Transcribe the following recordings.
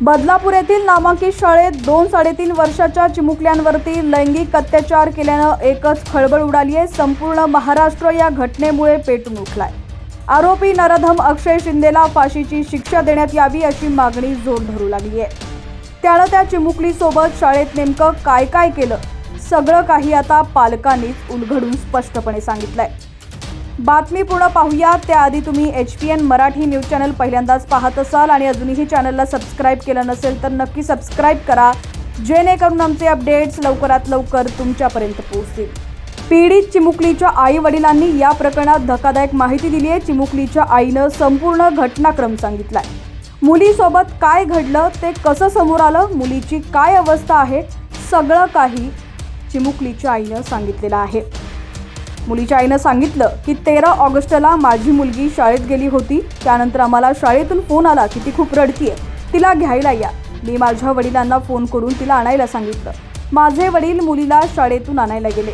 बदलापूर येथील नामांकित शाळेत दोन साडेतीन वर्षाच्या चिमुकल्यांवरती लैंगिक अत्याचार केल्यानं एकच खळबळ उडाली आहे. संपूर्ण महाराष्ट्र या घटनेमुळे पेटून उठलाय. आरोपी नरधम अक्षय शिंदेला फाशीची शिक्षा देण्यात यावी अशी मागणी जोर धरू लागली आहे. त्यानं त्या चिमुकलीसोबत शाळेत नेमकं काय काय केलं? सगळं काही आता पालकांनीच उलगडून स्पष्टपणे सांगितलंय. बातमी पूर्ण पाहूया त्याआधी तुम्ही H P N Marathi news channel पहिल्यांदाच पाहत असाल आणि अजूनही चॅनलला सबस्क्राईब केलं नसेल तर नक्की सबस्क्राईब करा. जेणेकरून आमचे अपडेट्स लवकरात लवकर तुमच्यापर्यंत पोहोचतील. पीडित चिमुकलीच्या आई वडिलांनी या प्रकरणात धक्कादायक माहिती दिली आहे. चिमुकलीच्या आईनं संपूर्ण घटनाक्रम सांगितलाय. मुलीसोबत काय घडलं ते कसं समोर आलं मुलीची काय अवस्था आहे सगळं काही चिमुकलीच्या आईनं सांगितलेलं आहे. मुलीच्या आईनं सांगितलं की तेरा ऑगस्टला माझी मुलगी शाळेत गेली होती. त्यानंतर आम्हाला शाळेतून फोन आला की ती खूप रडतीये. तिला घ्यायला या. मी माझ्या वडिलांना फोन करून तिला आणायला सांगितलं. माझे वडील मुलीला शाळेतून आणायला गेले.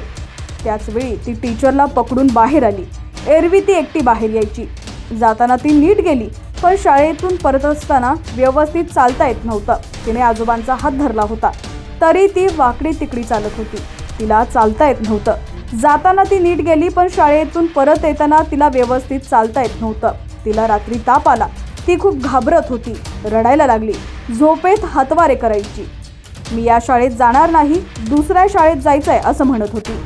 त्याचवेळी ती टीचरला पकडून बाहेर आली. एरवी ती एकटी बाहेर यायची. जाताना ती नीट गेली पण शाळेतून परत असताना व्यवस्थित चालता येत नव्हतं. तिने आजोबांचा हात धरला होता. तरी ती वाकडी तिकडी चालत होती. तिला चालता येत नव्हतं. जाताना ती नीट गेली पण शाळेतून परत येताना तिला व्यवस्थित चालता येत नव्हतं. तिला रात्री ताप आला. ती खूप घाबरत होती. रडायला लागली. झोपेत हातवारे करायची. मी या शाळेत जाणार नाही दुसऱ्या शाळेत जायचं आहे असं म्हणत होती.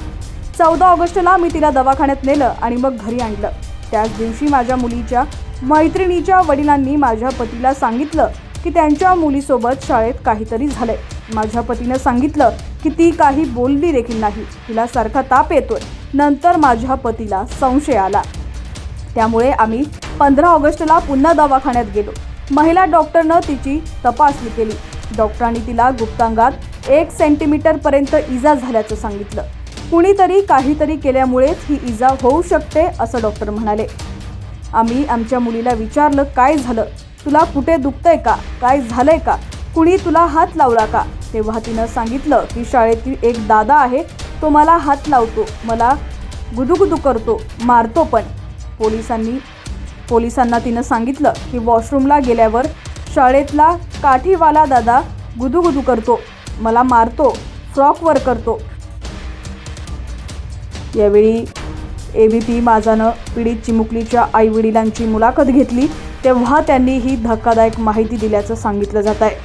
चौदा ऑगस्टला मी तिला दवाखान्यात नेलं आणि मग घरी आणलं. त्याच दिवशी माझ्या मुलीच्या मैत्रिणीच्या वडिलांनी माझ्या पतीला सांगितलं की त्यांच्या मुलीसोबत शाळेत काहीतरी झालंय. माझ्या पतीनं सांगितलं की ती काही बोलली देखील नाही. तिला सारखा ताप येतोय. नंतर माझ्या पतीला संशय आला. त्यामुळे आम्ही पंधरा ऑगस्टला पुन्हा दवाखान्यात गेलो. महिला डॉक्टरनं तिची तपासणी केली. डॉक्टरांनी तिला गुप्तांगात एक सेंटीमीटरपर्यंत इजा झाल्याचं सांगितलं. कुणीतरी काहीतरी केल्यामुळेच ही इजा होऊ शकते असं डॉक्टर म्हणाले. आम्ही आमच्या मुलीला विचारलं काय झालं? तुला कुठे दुखतंय का? काय झालंय का? कुणी तुला हात लावला का? तेव्हा तिनं सांगितलं की शाळेतील एक दादा आहे तो मला हात लावतो मला गुदुगुदू करतो मारतो पण. पोलिसांनी पोलिसांना तिनं सांगितलं की वॉशरूमला गेल्यावर शाळेतला काठीवाला दादा गुदुगुदू करतो मला मारतो फ्रॉकवर करतो. यावेळी ए बी पी माझानं पीडित चिमुकलीच्या आईवडिलांची मुलाखत घेतली तेव्हा त्यांनी ही धक्कादायक माहिती दिल्याचं सांगितलं जात आहे